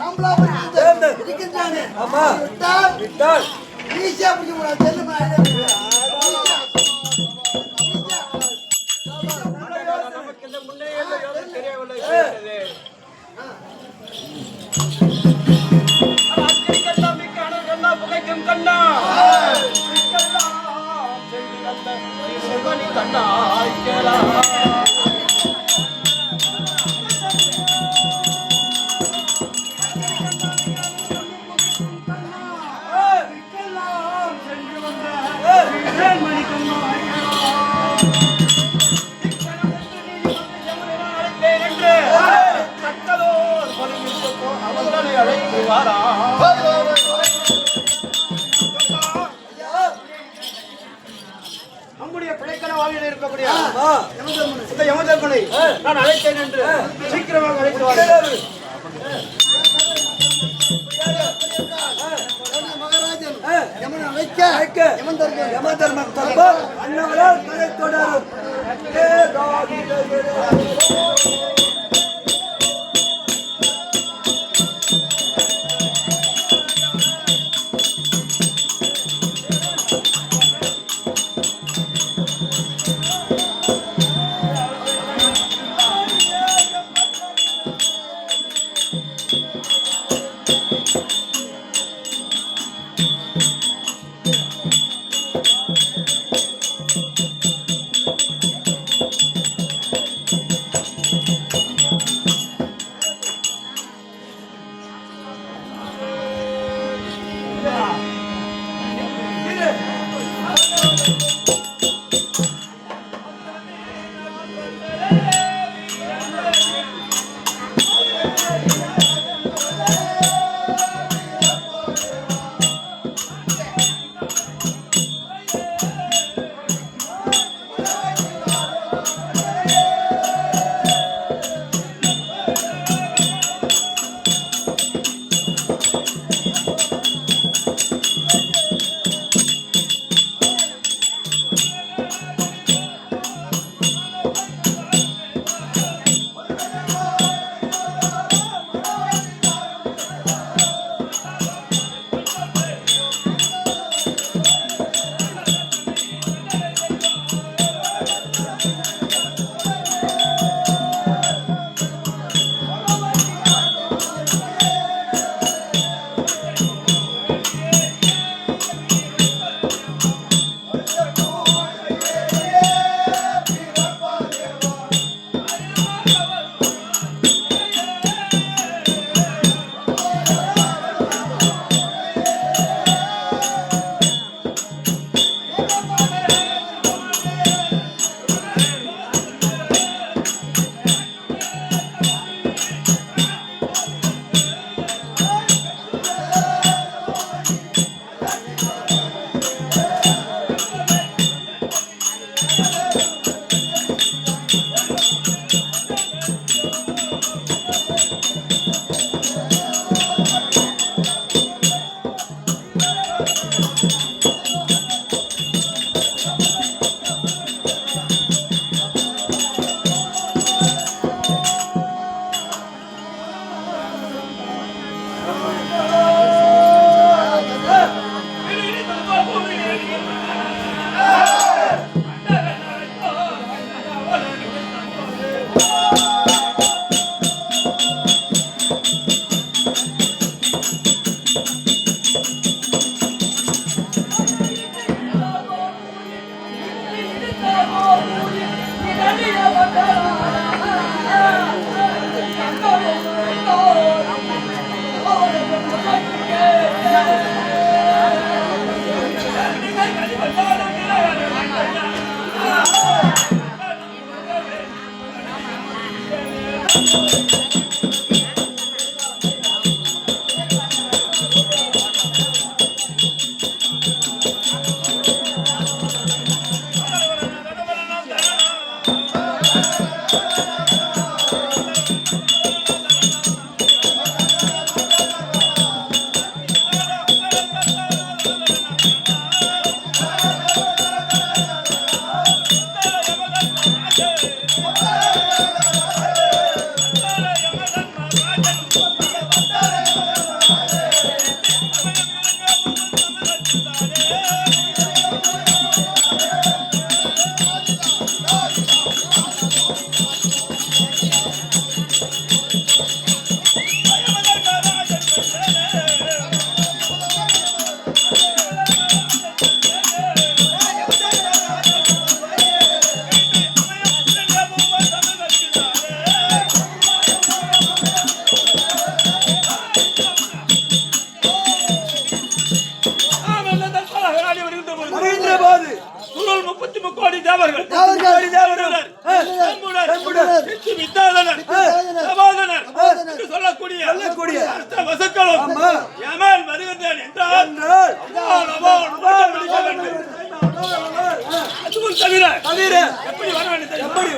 நம்மளா போய் சேர்ந்து. இருக்கின்றானே. ஆமா. விட்டால் விட்டால் ஈஸியா பிடிக்க முடியாது. செல்லுமா, ஈஸியா. நம்முடைய பிழைக்கண வாழ்வில் இருக்கக்கூடிய ஆமா இந்த யமதர்மனை நான் அழைத்தேன் என்று சீக்கிரமாக அழைத்து வாருங்கள். கிடையாது. அந்த மகாராஜன் ஆ. யமனை அழைக்க அழைக்க. யமன் தர்மன் யம தர்மம் தர்மம் அன்னவரால் கரை தொடரும். ねえ。சொல்லக்கூடிய அடுத்த வசக்களும் யமன் வருகின்றான் என்றால் அதுவும் தவிர தவிர எப்படி வர வேண்டும் எப்படி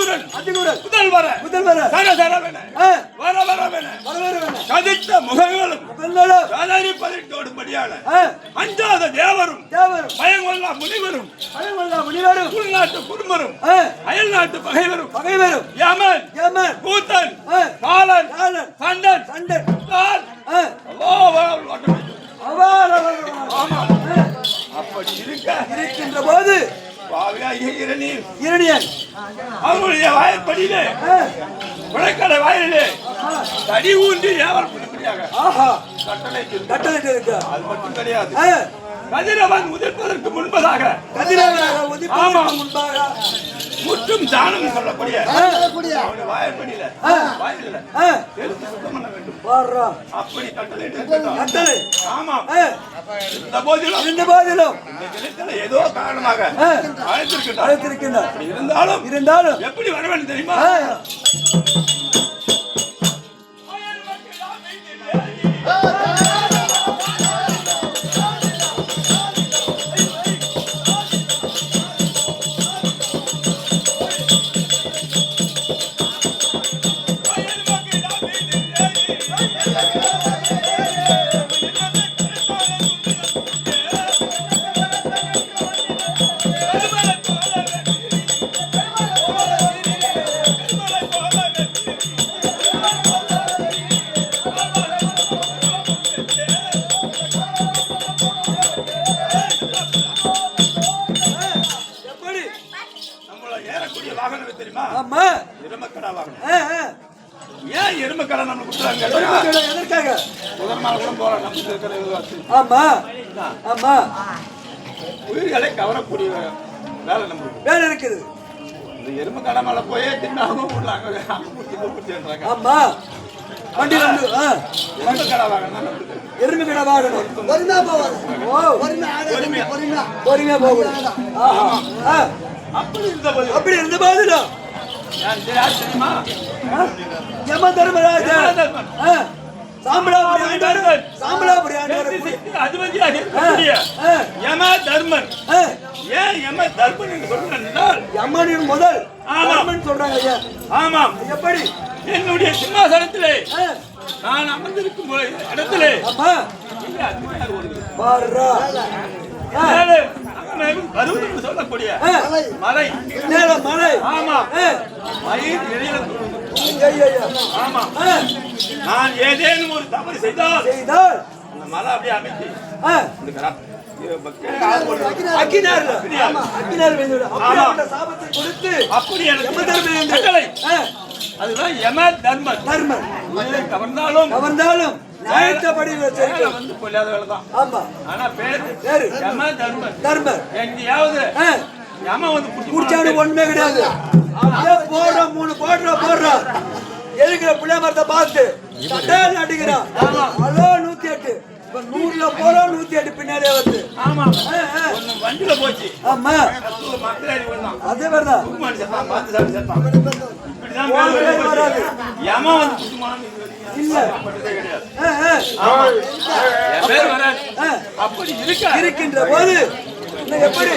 அதிதுரன் அதிகூடல் முதல்வர. முதல்வர. சரசரவென ஆ, வர வரவென வேணும் கதித்த முகங்களும். பெண்களும் சாதாரி பதிட்டோடும்படியான அஞ்சாத தேவரும். தேவரும். பயங்கொள்ளா முனிவரும். பயங்கொள்ளா முனிவரும். உள்நாட்டு குடும்பரும் ஆ, அயல் நாட்டு பகைவரும். பகைவரும். யமன். யமன். கூத்தன் கிடையாது கதிரவன் உதிர்ப்பதற்கு முன்பதாக. ஆமா. முன்பாக. முற்றும் தானம் சொல்லக்கூடிய. வாயில எடுத்து சுத்தம் பண்ண வேண்டும். அப்படி கட்டளை இருக்கட்டும். கட்டளை ஆமாம். ஆ, இந்த போதிலும் போதிலும். இந்த கிணத்துல ஏதோ காரணமாக அழைத்திருக்கின்றார். இருந்தாலும் இருந்தாலும். எப்படி வர வேண்டும் தெரியுமா ஏறக்கூடிய வாகனம் தெரியுமா? ஆமா. எருமக்கடா வாகனம். ஏன் நம்ம எதற்காக? நாள் கூட போறோம் நம்ம இருக்கிற. ஆமா. ஆமா. உயிர்களை கவரக்கூடிய வேலை நம்மளுக்கு. வேலை இருக்குது. இந்த எருமக்கடை மேல போய் தின்னாகவும் உள்ளாங்க அங்க ஆமா. வண்டியில வந்து பொறுமையா ஓ. பொறுமையா. பொறுமையா. பொறுமையா போகணும் அப்படி இருந்த போது. அப்படி இருந்த யார் தெரியுமா? யம தர்மராஜா சாம்பலாபுரி ஆண்டவர் சாம்பலாபுரி ஆண்டவர் ஆ, யம தர்மன் ஏன் யம தர்மன் என்று சொல்றேன் என்றால் யமனின் முதல் ஆமா. தர்மன் சொல்றாங்க ஐயா. ஆமாம். எப்படி? என்னுடைய சிம்மாசனத்திலே நான் அமர்ந்திருக்கும் இடத்திலே ஆமா அக்னியார் பருவம் என்று சொல்லக்கூடிய மலை. மேல மலை. ஆமாம் ஆ, மயில் இடையில ஐயா, ஐயா. ஆமாம் ஆ, நான் ஏதேனும் ஒரு தவறு செய்தால் செய்தால் அந்த மலை அப்படியே அமைத்து அதுதான் யம தர்மன் உயிரை கவர்ந்தாலும் கவர்ந்தாலும் நியாயத்தபடி. வந்து கொள்ளாத வேலை தான். ஆமா. ஆனா பேரு பேரு. யம தர்மன் தர்மர் எங்கேயாவது யம வந்து குடிச்சாடு ஒண்ணுமே கிடையாது. போடுறோம் மூணு போடுறோம் போடுறோம் எதுக்குற புளிய மரத்தை பார்த்து? அடிக்கிறான் ஹலோ நூத்தி எட்டு. நூறுல போறோம் நூத்தி எட்டு பின்னாடியே வருது வண்டியில போச்சு. ஆமா. அதே மாதிரிதான். வராது. யம வந்து இல்ல. அப்படி இருக்க? இருக்கின்ற போது எப்படி?